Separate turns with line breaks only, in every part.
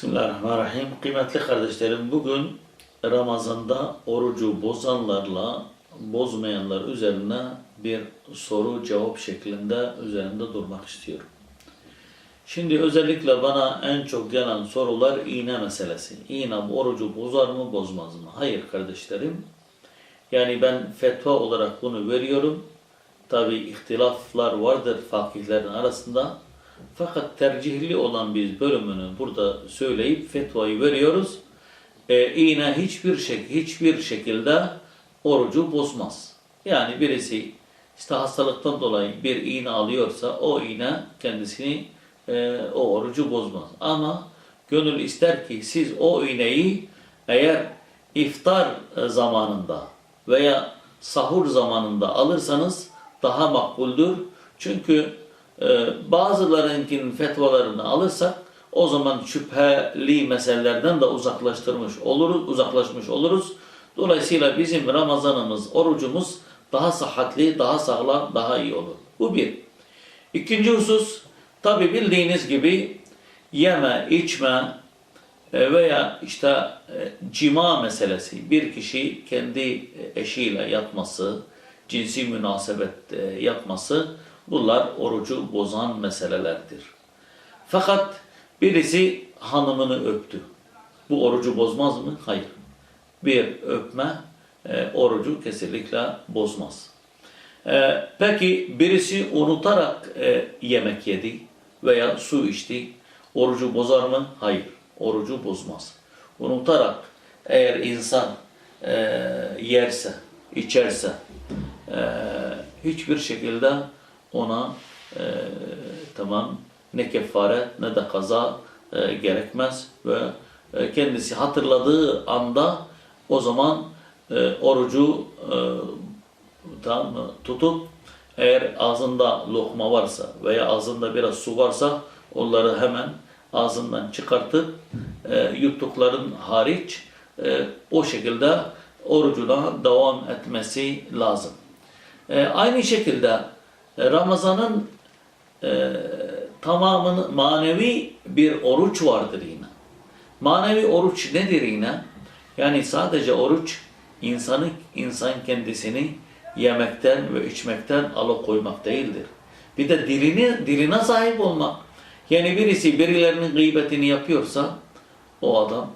Bismillahirrahmanirrahim. Kıymetli kardeşlerim bugün Ramazan'da orucu bozanlarla bozmayanlar üzerine bir soru cevap şeklinde üzerinde durmak istiyorum. Şimdi özellikle bana en çok gelen sorular iğne meselesi. İğne orucu bozar mı bozmaz mı? Hayır kardeşlerim. Yani ben fetva olarak bunu veriyorum. Tabi ihtilaflar vardır fakihlerin arasında. Fakat tercihli olan biz bölümünü burada söyleyip fetvayı veriyoruz. Ee, iğne hiçbir şek hiçbir şekilde orucu bozmaz. Yani birisi işte hastalıktan dolayı bir iğne alıyorsa o iğne kendisini e, o orucu bozmaz. Ama gönül ister ki siz o iğneyi eğer iftar e, zamanında veya sahur zamanında alırsanız daha makbuldür. Çünkü e, bazılarınkinin fetvalarını alırsak o zaman şüpheli meselelerden de uzaklaştırmış oluruz, uzaklaşmış oluruz. Dolayısıyla bizim Ramazanımız, orucumuz daha sıhhatli, daha sağlam, daha iyi olur. Bu bir. İkinci husus, tabi bildiğiniz gibi yeme, içme e, veya işte e, cima meselesi. Bir kişi kendi eşiyle yatması, cinsi münasebet e, yapması bunlar orucu bozan meselelerdir. Fakat birisi hanımını öptü. Bu orucu bozmaz mı? Hayır. Bir öpme e, orucu kesinlikle bozmaz. E, peki birisi unutarak e, yemek yedi veya su içti. Orucu bozar mı? Hayır. Orucu bozmaz. Unutarak eğer insan e, yerse, içerse e, hiçbir şekilde ona e, tamam ne kefaret ne de kaza e, gerekmez ve e, kendisi hatırladığı anda o zaman e, orucu e, tam tutup eğer ağzında lokma varsa veya ağzında biraz su varsa onları hemen ağzından çıkartıp e, yuttukların hariç e, o şekilde orucuna devam etmesi lazım. E, aynı şekilde Ramazan'ın e, tamamını manevi bir oruç vardır yine. Manevi oruç nedir yine? Yani sadece oruç insanı insan kendisini yemekten ve içmekten alıkoymak değildir. Bir de dilini diline sahip olmak. Yani birisi birilerinin gıybetini yapıyorsa o adam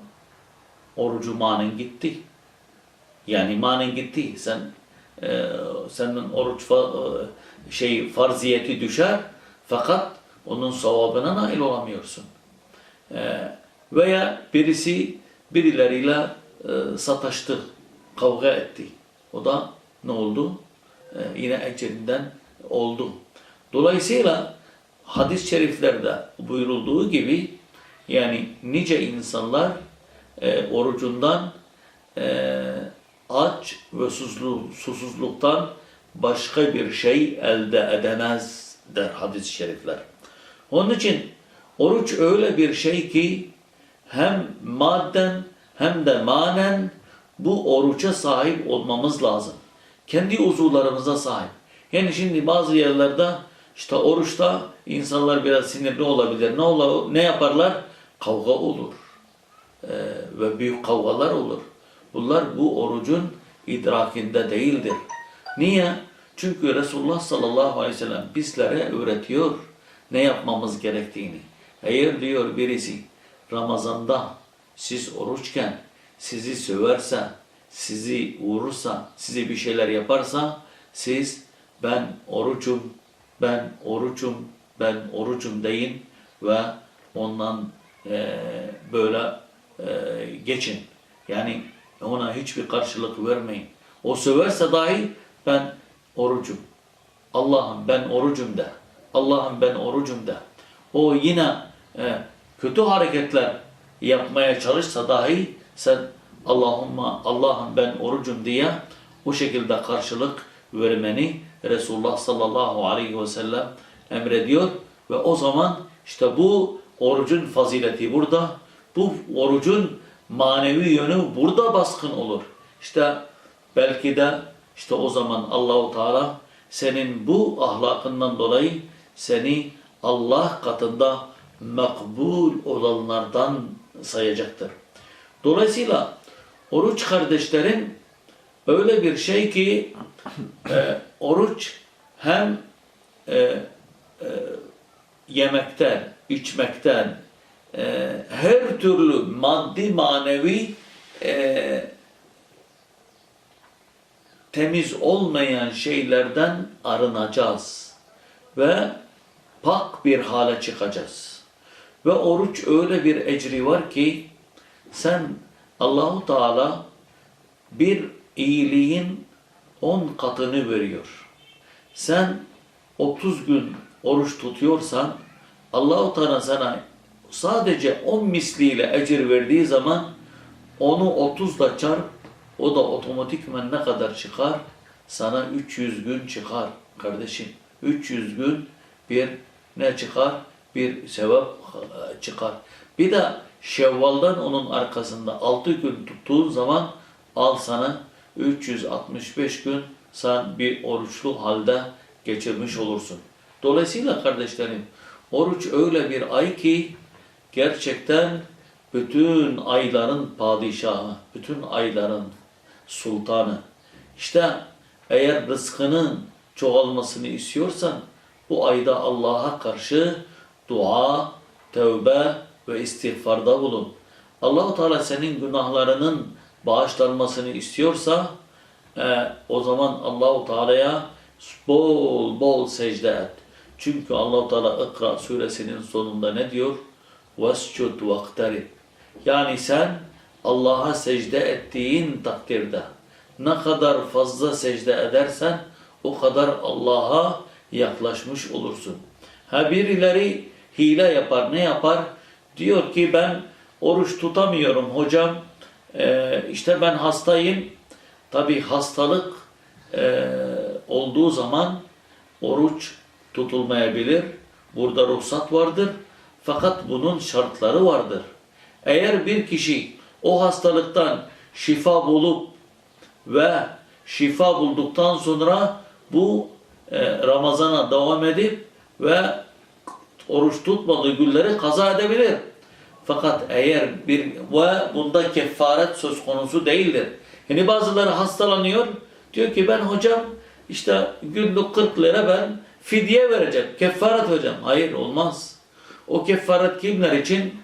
orucu manen gitti. Yani manen gitti. Sen e, senin oruç e, şey farziyeti düşer fakat onun sevabına nail olamıyorsun. E, veya birisi birileriyle e, sataştı, kavga etti. O da ne oldu? E, yine ecelinden oldu. Dolayısıyla hadis-i şeriflerde buyurulduğu gibi yani nice insanlar e, orucundan e, aç ve susuzlu, susuzluktan başka bir şey elde edemez der hadis-i şerifler. Onun için oruç öyle bir şey ki hem madden hem de manen bu oruça sahip olmamız lazım. Kendi uzuvlarımıza sahip. Yani şimdi bazı yerlerde işte oruçta insanlar biraz sinirli olabilir. Ne ola, ne yaparlar? Kavga olur. Ee, ve büyük kavgalar olur. Bunlar bu orucun idrakinde değildir. Niye? Çünkü Resulullah sallallahu aleyhi ve sellem bizlere öğretiyor ne yapmamız gerektiğini. Eğer diyor birisi Ramazan'da siz oruçken sizi söverse, sizi vurursa, size bir şeyler yaparsa siz ben orucum, ben orucum, ben orucum deyin ve ondan e, böyle e, geçin. Yani ona hiçbir karşılık vermeyin. O söverse dahi ben orucum. Allah'ım ben orucum de. Allah'ım ben orucum de. O yine e, kötü hareketler yapmaya çalışsa dahi sen Allahumma Allah'ım ben orucum diye o şekilde karşılık vermeni Resulullah sallallahu aleyhi ve sellem emrediyor ve o zaman işte bu orucun fazileti burada. Bu orucun manevi yönü burada baskın olur. İşte belki de işte o zaman Allahu Teala senin bu ahlakından dolayı seni Allah katında makbul olanlardan sayacaktır. Dolayısıyla oruç kardeşlerim öyle bir şey ki e, oruç hem e, e, yemekten, içmekten, e, her türlü maddi manevi e, temiz olmayan şeylerden arınacağız ve pak bir hale çıkacağız. Ve oruç öyle bir ecri var ki sen Allahu Teala bir iyiliğin 10 katını veriyor. Sen 30 gün oruç tutuyorsan Allahu Teala sana sadece 10 misliyle ecir verdiği zaman onu 30'da çarp o da otomatikman ne kadar çıkar? Sana 300 gün çıkar kardeşim. 300 gün bir ne çıkar? Bir sevap e, çıkar. Bir de Şevval'dan onun arkasında 6 gün tuttuğun zaman al sana 365 gün sen bir oruçlu halde geçirmiş olursun. Dolayısıyla kardeşlerim oruç öyle bir ay ki gerçekten bütün ayların padişahı, bütün ayların sultanı. İşte eğer rızkının çoğalmasını istiyorsan bu ayda Allah'a karşı dua, tövbe ve istiğfarda bulun. Allahu Teala senin günahlarının bağışlanmasını istiyorsa e, o zaman Allahu Teala'ya bol bol secde et. Çünkü Allahu Teala İkra suresinin sonunda ne diyor? Vescud vaktarib. Yani sen Allah'a secde ettiğin takdirde ne kadar fazla secde edersen o kadar Allah'a yaklaşmış olursun. Ha birileri hile yapar. Ne yapar? Diyor ki ben oruç tutamıyorum hocam. Ee, işte ben hastayım. Tabi hastalık e, olduğu zaman oruç tutulmayabilir. Burada ruhsat vardır. Fakat bunun şartları vardır. Eğer bir kişi o hastalıktan şifa bulup ve şifa bulduktan sonra bu e, Ramazan'a devam edip ve oruç tutmadığı günleri kaza edebilir. Fakat eğer bir ve bunda kefaret söz konusu değildir. Yani bazıları hastalanıyor. Diyor ki ben hocam işte günlük 40 lira ben fidye vereceğim. Kefaret hocam. Hayır olmaz. O kefaret kimler için?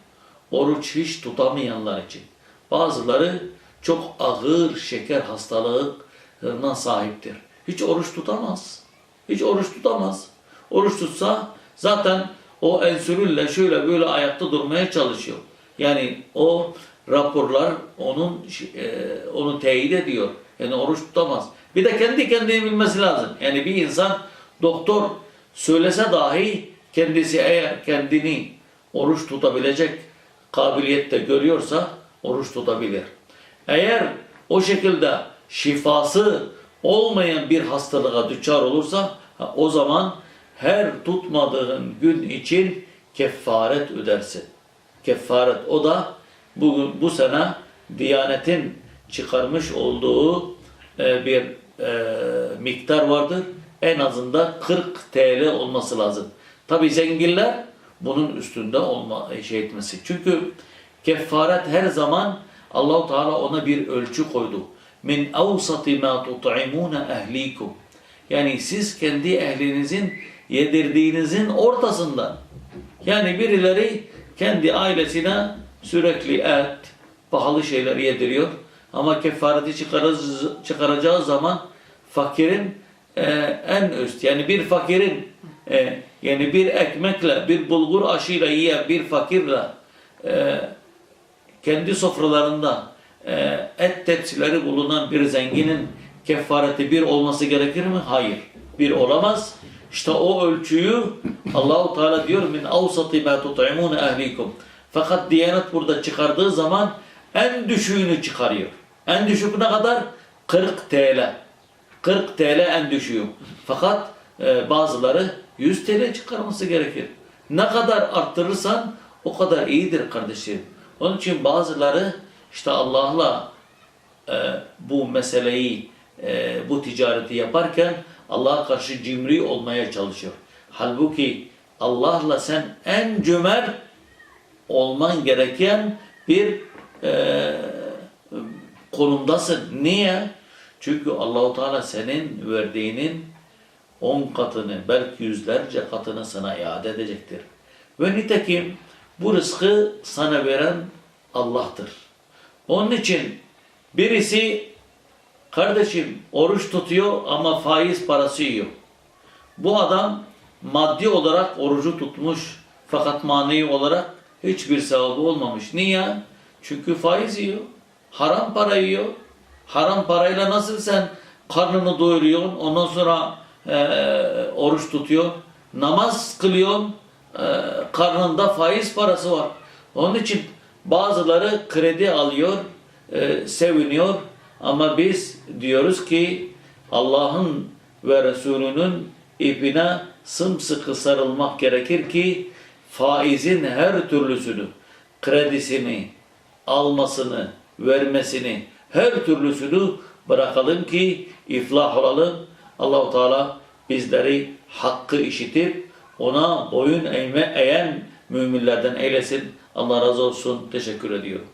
Oruç hiç tutamayanlar için. Bazıları çok ağır şeker hastalığına sahiptir. Hiç oruç tutamaz. Hiç oruç tutamaz. Oruç tutsa zaten o ensülünle şöyle böyle ayakta durmaya çalışıyor. Yani o raporlar onun e, onu teyit ediyor. Yani oruç tutamaz. Bir de kendi kendini bilmesi lazım. Yani bir insan doktor söylese dahi kendisi eğer kendini oruç tutabilecek kabiliyette görüyorsa oruç tutabilir. Eğer o şekilde şifası olmayan bir hastalığa düçar olursa o zaman her tutmadığın gün için kefaret ödersin. Kefaret o da bugün bu sene Diyanet'in çıkarmış olduğu e, bir e, miktar vardır. En azından 40 TL olması lazım. Tabi zenginler bunun üstünde olma şey etmesi. Çünkü kefaret her zaman Allahu Teala ona bir ölçü koydu. Min avsati ma tut'imuna ehlikum. Yani siz kendi ehlinizin yedirdiğinizin ortasından. Yani birileri kendi ailesine sürekli et, pahalı şeyler yediriyor. Ama kefareti çıkaracağı zaman fakirin e, en üst yani bir fakirin e, yani bir ekmekle bir bulgur aşıyla yiyen bir fakirle e, kendi sofralarında e, et tepsileri bulunan bir zenginin kefareti bir olması gerekir mi? Hayır. Bir olamaz. İşte o ölçüyü Allahu Teala diyor min avsati ma tut'imun ehlikum. Fakat Diyanet burada çıkardığı zaman en düşüğünü çıkarıyor. En düşük ne kadar? 40 TL. 40 TL en düşüğü. Fakat e, bazıları 100 TL çıkarması gerekir. Ne kadar arttırırsan o kadar iyidir kardeşim. Onun için bazıları işte Allah'la e, bu meseleyi, e, bu ticareti yaparken Allah'a karşı cimri olmaya çalışıyor. Halbuki Allah'la sen en cömert olman gereken bir e, konumdasın. Niye? Çünkü Allahu Teala senin verdiğinin on katını belki yüzlerce katını sana iade edecektir. Ve nitekim bu rızkı sana veren Allah'tır. Onun için birisi kardeşim oruç tutuyor ama faiz parası yiyor. Bu adam maddi olarak orucu tutmuş fakat manevi olarak hiçbir sevabı olmamış. Niye? Çünkü faiz yiyor. Haram para yiyor. Haram parayla nasıl sen karnını doyuruyorsun ondan sonra eee, oruç tutuyor. Namaz kılıyorsun eee, karnında faiz parası var. Onun için bazıları kredi alıyor, eee, seviniyor ama biz diyoruz ki Allah'ın ve Resulünün ipine sımsıkı sarılmak gerekir ki faizin her türlüsünü, kredisini, almasını, vermesini, her türlüsünü bırakalım ki iflah olalım. Allahu Teala bizleri hakkı işitip ona boyun eğme eğen müminlerden eylesin. Allah razı olsun. Teşekkür ediyorum.